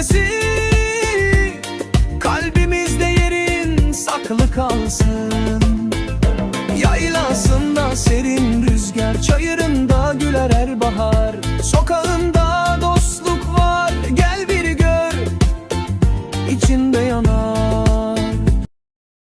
tercümesi Kalbimizde yerin saklı kalsın. Yaylasında serin rüzgar Çayırında güler her bahar. Sokağında